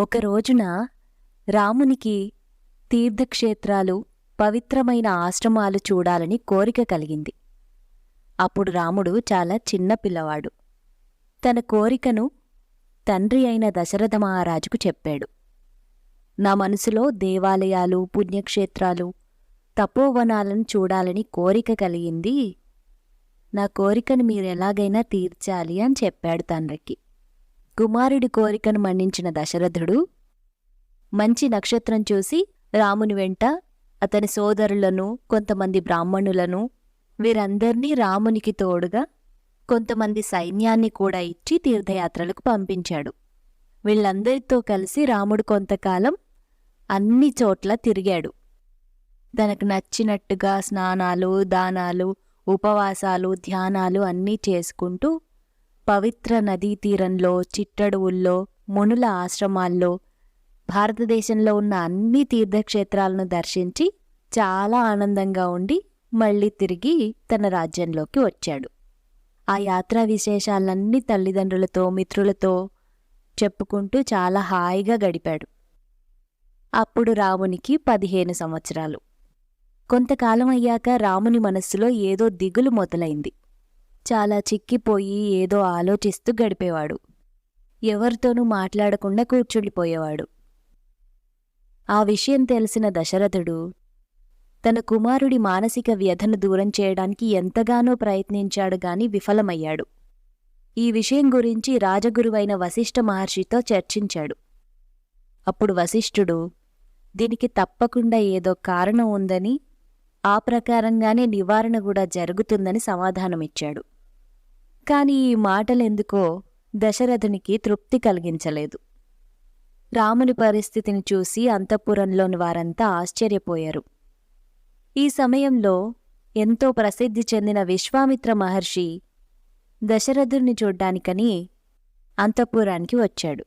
ఒక రోజున రామునికి తీర్థక్షేత్రాలు పవిత్రమైన ఆశ్రమాలు చూడాలని కోరిక కలిగింది. అప్పుడు రాముడు చాలా చిన్న పిల్లవాడు. తన కోరికను తండ్రి అయిన దశరథ మహారాజుకు చెప్పాడు. నా మనసులో దేవాలయాలు పుణ్యక్షేత్రాలు తపోవనాలను చూడాలని కోరిక కలిగింది. నా కోరికను మీరెలాగైనా తీర్చాలి అని చెప్పాడు తండ్రికి. కుమారుడి కోరికను మన్నించిన దశరథుడు మంచి నక్షత్రం చూసి రాముని వెంట అతని సోదరులను కొంతమంది బ్రాహ్మణులను వీరందర్నీ రామునికి తోడుగా కొంతమంది సైన్యాన్ని కూడా ఇచ్చి తీర్థయాత్రలకు పంపించాడు. వీళ్ళందరితో కలిసి రాముడు కొంతకాలం అన్ని చోట్ల తిరిగాడు. తనకు నచ్చినట్టుగా స్నానాలు దానాలు ఉపవాసాలు ధ్యానాలు అన్నీ చేసుకుంటూ పవిత్ర నదీ తీరంలో చిట్టడువుల్లో మునుల ఆశ్రమాల్లో భారతదేశంలో ఉన్న అన్ని తీర్థక్షేత్రాలను దర్శించి చాలా ఆనందంగా ఉండి మళ్ళీ తిరిగి తన రాజ్యంలోకి వచ్చాడు. ఆ యాత్రా విశేషాలన్నీ తల్లిదండ్రులతో మిత్రులతో చెప్పుకుంటూ చాలా హాయిగా గడిపాడు. అప్పుడు రామునికి పదిహేను సంవత్సరాలు. కొంతకాలం అయ్యాక రాముని మనస్సులో ఏదో దిగులు మొదలైంది చాలా చిక్కిపోయి ఏదో ఆలోచిస్తూ గడిపేవాడు. ఎవరితోనూ మాట్లాడకుండా కూర్చుండిపోయేవాడు. ఆ విషయం తెలిసిన దశరథుడు తన కుమారుడి మానసిక వ్యధను దూరం చేయడానికి ఎంతగానో ప్రయత్నించాడు గాని విఫలమయ్యాడు. ఈ విషయం గురించి రాజగురువైన వశిష్ఠ మహర్షితో చర్చించాడు. అప్పుడు వశిష్ఠుడు దీనికి తప్పకుండా ఏదో కారణం ఉందని ఆ ప్రకారంగానే నివారణ కూడా జరుగుతుందని సమాధానమిచ్చాడు. కాని ఈ మాటలెందుకో దశరథునికి తృప్తి కలిగించలేదు. రాముని పరిస్థితిని చూసి అంతఃపురంలోని వారంతా ఆశ్చర్యపోయారు. ఈ సమయంలో ఎంతో ప్రసిద్ధి చెందిన విశ్వామిత్ర మహర్షి దశరథుణ్ణి చూడ్డానికని అంతఃపురానికి వచ్చాడు.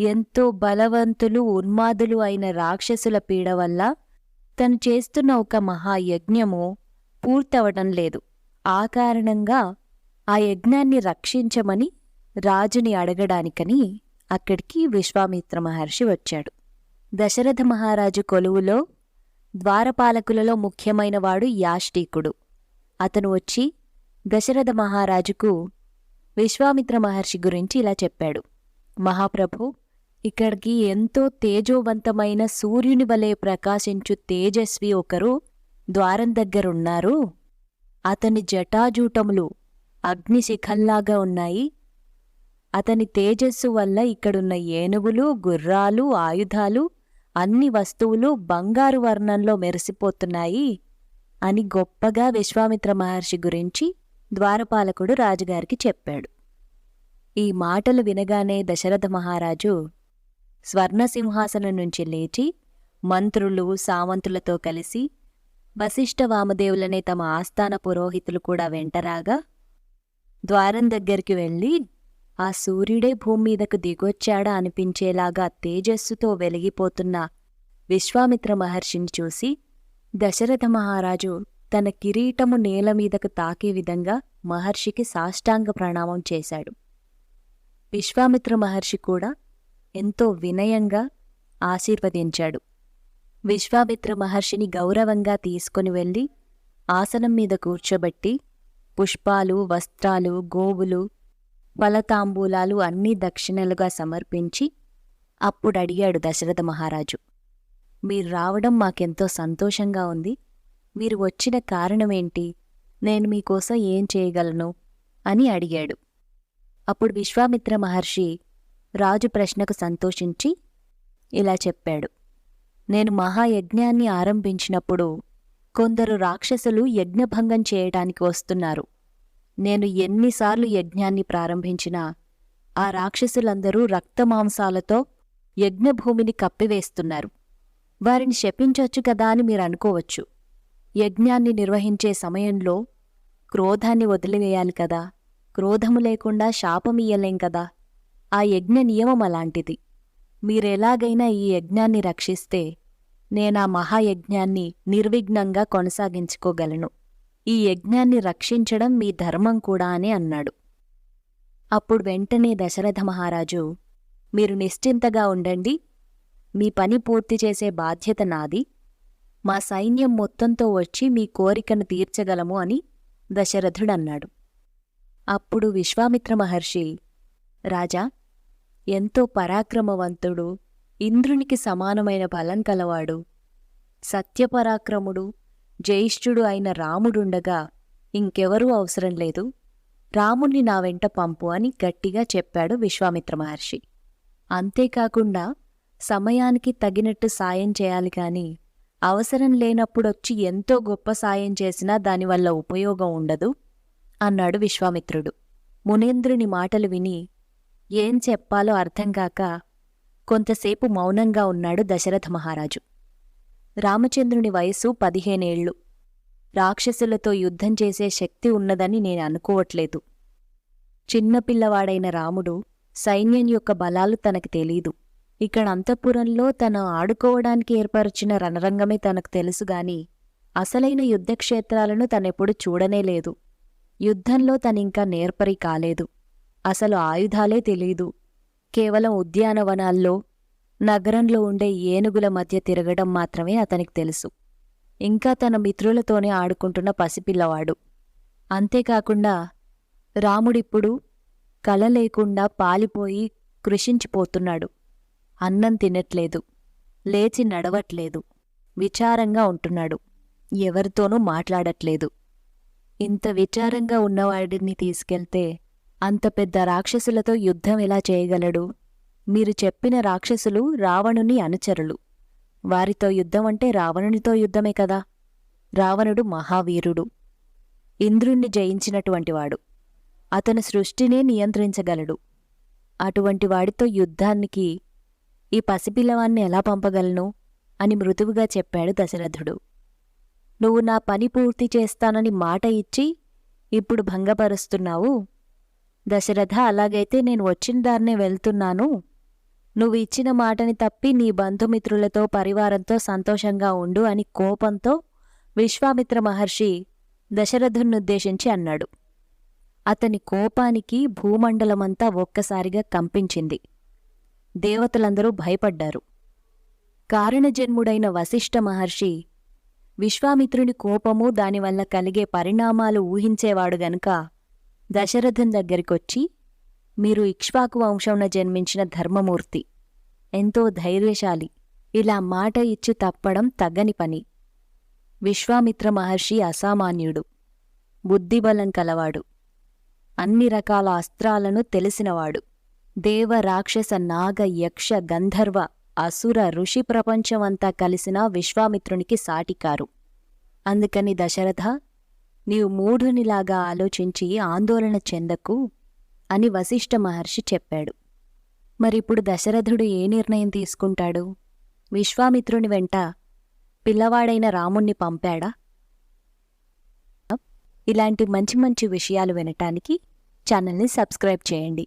ఎంతో బలవంతులు ఉన్మాదులు అయిన రాక్షసుల పీడ వల్ల తను చేస్తున్న ఒక మహాయజ్ఞము పూర్తవటం లేదు. ఆ కారణంగా ఆ యజ్ఞాన్ని రక్షించమని రాజుని అడగడానికని అక్కడికి విశ్వామిత్ర మహర్షి వచ్చాడు. దశరథ మహారాజు కొలువులో ద్వారపాలకులలో ముఖ్యమైనవాడు యాష్టీకుడు. అతను వచ్చి దశరథ మహారాజుకు విశ్వామిత్ర మహర్షి గురించి ఇలా చెప్పాడు. మహాప్రభు ఇక్కడికి ఎంతో తేజోవంతమైన సూర్యుని వలె ప్రకాశించు తేజస్వి ఒకరు ద్వారం దగ్గరున్నారు. అతని జటాజూటములు అగ్నిశిఖల్లాగా ఉన్నాయి. అతని తేజస్సు వల్ల ఇక్కడున్న ఏనుగులు గుర్రాలు ఆయుధాలు అన్ని వస్తువులు బంగారు వర్ణంలో మెరిసిపోతున్నాయి అని గొప్పగా విశ్వామిత్ర మహర్షి గురించి ద్వారపాలకుడు రాజుగారికి చెప్పాడు. ఈ మాటలు వినగానే దశరథ మహారాజు స్వర్ణసింహాసనం నుంచి లేచి మంత్రులు సామంతులతో కలిసి వశిష్ఠ వామదేవులనే తమ ఆస్థాన పురోహితులు కూడా వెంటరాగా ద్వారం దగ్గరికి వెళ్ళి ఆ సూర్యుడే భూమి మీదకు దిగొచ్చాడా అనిపించేలాగా తేజస్సుతో వెలిగిపోతున్న విశ్వామిత్ర మహర్షిని చూసి దశరథ మహారాజు తన కిరీటము నేల మీదకు తాకే విధంగా మహర్షికి సాష్టాంగ ప్రణామం చేశాడు. విశ్వామిత్ర మహర్షి కూడా ఎంతో వినయంగా ఆశీర్వదించాడు. విశ్వామిత్ర మహర్షిని గౌరవంగా తీసుకుని వెళ్ళి ఆసనం మీద కూర్చోబెట్టి పుష్పాలు వస్త్రాలు గోవులు ఫలతాంబూలాలు అన్నీ దక్షిణలుగా సమర్పించి అప్పుడు అడిగాడు దశరథ మహారాజు. మీరు రావడం మాకెంతో సంతోషంగా ఉంది. మీరు వచ్చిన కారణమేంటి? నేను మీకోసం ఏం చేయగలను? అని అడిగాడు. అప్పుడు విశ్వామిత్ర మహర్షి రాజు ప్రశ్నకు సంతోషించి ఇలా చెప్పాడు. నేను మహాయజ్ఞాన్ని ఆరంభించినప్పుడు కొందరు రాక్షసులు యజ్ఞభంగం చేయడానికి వస్తున్నారు. నేను ఎన్నిసార్లు యజ్ఞాన్ని ప్రారంభించినా ఆ రాక్షసులందరూ రక్తమాంసాలతో యజ్ఞభూమిని కప్పివేస్తున్నారు. వారిని శపించొచ్చు కదా అని మీరు అనుకోవచ్చు. యజ్ఞాన్ని నిర్వహించే సమయంలో క్రోధాన్ని వదిలివేయాలి కదా. క్రోధము లేకుండా శాపమియ్యలేం కదా. ఆ యజ్ఞ నియమం అలాంటిది. మీరెలాగైనా ఈ యజ్ఞాన్ని రక్షిస్తే నేనా మహాయజ్ఞాన్ని నిర్విఘ్నంగా కొనసాగించుకోగలను. ఈ యజ్ఞాన్ని రక్షించడం మీ ధర్మం కూడా అని అన్నాడు. అప్పుడు వెంటనే దశరథ మహారాజు మీరు నిశ్చింతగా ఉండండి. మీ పని పూర్తి చేసే బాధ్యత నాది. మా సైన్యం మొత్తంతో వచ్చి మీ కోరికను తీర్చగలము అని దశరథుడన్నాడు. అప్పుడు విశ్వామిత్ర మహర్షి రాజా ఎంతో పరాక్రమవంతుడు ఇంద్రునికి సమానమైన బలం కలవాడు. సత్యపరాక్రముడు జ్యేష్ఠుడు అయిన రాముడుండగా ఇంకెవరూ అవసరం లేదు. రాముణ్ణి నా వెంట పంపు అని గట్టిగా చెప్పాడు విశ్వామిత్ర మహర్షి. అంతేకాకుండా సమయానికి తగినట్టు సాయం చేయాలి కాని అవసరం లేనప్పుడొచ్చి ఎంతో గొప్ప సాయం చేసినా దానివల్ల ఉపయోగం ఉండదు అన్నాడు విశ్వామిత్రుడు. మునేంద్రుని మాటలు విని ఏం చెప్పాలో అర్థంగాక కొంతసేపు మౌనంగా ఉన్నాడు దశరథ మహారాజు. రామచంద్రుని వయసు పదిహేనేళ్ళు రాక్షసులతో యుద్ధం చేసే శక్తి ఉన్నదని నేను అనుకోవట్లేదు. చిన్నపిల్లవాడైన రాముడు సైన్యం యొక్క బలాలు తనకు తెలీదు. ఇక్కడ అంతఃపురంలో తను ఆడుకోవడానికి ఏర్పరిచిన రణరంగమే తనకు తెలుసుగాని అసలైన యుద్ధక్షేత్రాలను తనెప్పుడు చూడనేలేదు యుద్ధంలో తనింకా నేర్పరి కాలేదు. అసలు ఆయుధాలే తెలీదు. కేవలం ఉద్యానవనాల్లో నగరంలో ఉండే ఏనుగుల మధ్య తిరగడం మాత్రమే అతనికి తెలుసు. ఇంకా తన మిత్రులతోనే ఆడుకుంటున్న పసిపిల్లవాడు. అంతేకాకుండా రాముడిప్పుడు కల లేకుండా పాలిపోయి కృషించిపోతున్నాడు. అన్నం తినట్లేదు లేచి నడవట్లేదు విచారంగా ఉంటున్నాడు. ఎవరితోనూ మాట్లాడట్లేదు. ఇంత విచారంగా ఉన్నవాడిని తీసుకెళ్తే అంత పెద్ద రాక్షసులతో యుద్ధం ఎలా చేయగలడు? మీరు చెప్పిన రాక్షసులు రావణుని అనుచరులు. వారితో యుద్ధం అంటే రావణునితో యుద్ధమే కదా? రావణుడు మహావీరుడు. ఇంద్రుణ్ణి జయించినటువంటివాడు అతను సృష్టినే నియంత్రించగలడు. అటువంటి వాడితో యుద్ధానికి ఈ పసిపిల్లవాన్ని ఎలా పంపగలను? అని మృదువుగా చెప్పాడు దశరథుడు. నువ్వు నా పని పూర్తి చేస్తానని మాట ఇచ్చి ఇప్పుడు భంగపరుస్తున్నావు? దశరథ అలాగైతే నేను వచ్చిన దారినే వెళ్తున్నాను. నువ్వు ఇచ్చిన మాటని తప్పి నీ బంధుమిత్రులతో పరివారంతో సంతోషంగా ఉండు అని కోపంతో విశ్వామిత్ర మహర్షి దశరథున్నుద్దేశించి అన్నాడు. అతని కోపానికి భూమండలమంతా ఒక్కసారిగా కంపించింది. దేవతలందరూ భయపడ్డారు. కారణజన్ముడైన వశిష్ఠ మహర్షి విశ్వామిత్రుని కోపము దానివల్ల కలిగే పరిణామాలు ఊహించేవాడు గనుక దశరథం దగ్గరికొచ్చి మీరు ఇక్ష్వాకు వంశంన జన్మించిన ధర్మమూర్తి. ఎంతో ధైర్యశాలి. ఇలా మాట ఇచ్చి తప్పడం తగ్గని పని. విశ్వామిత్ర మహర్షి అసామాన్యుడు. బుద్ధిబలం కలవాడు. అన్ని రకాల అస్త్రాలను తెలిసినవాడు. దేవ రాక్షస నాగ యక్ష గంధర్వ అసుర ఋషి ప్రపంచమంతా కలిసిన విశ్వామిత్రునికి సాటికారు. అందుకని దశరథ నీవు మూఢునిలాగా ఆలోచించి ఆందోళన చెందకు అని వశిష్ఠ మహర్షి చెప్పాడు. మరిప్పుడు దశరథుడు ఏ నిర్ణయం తీసుకుంటాడు? విశ్వామిత్రుని వెంట పిల్లవాడైన రాముణ్ణి పంపాడా? ఇలాంటి మంచి మంచి విషయాలు వినటానికి ఛానల్ని సబ్స్క్రైబ్ చేయండి.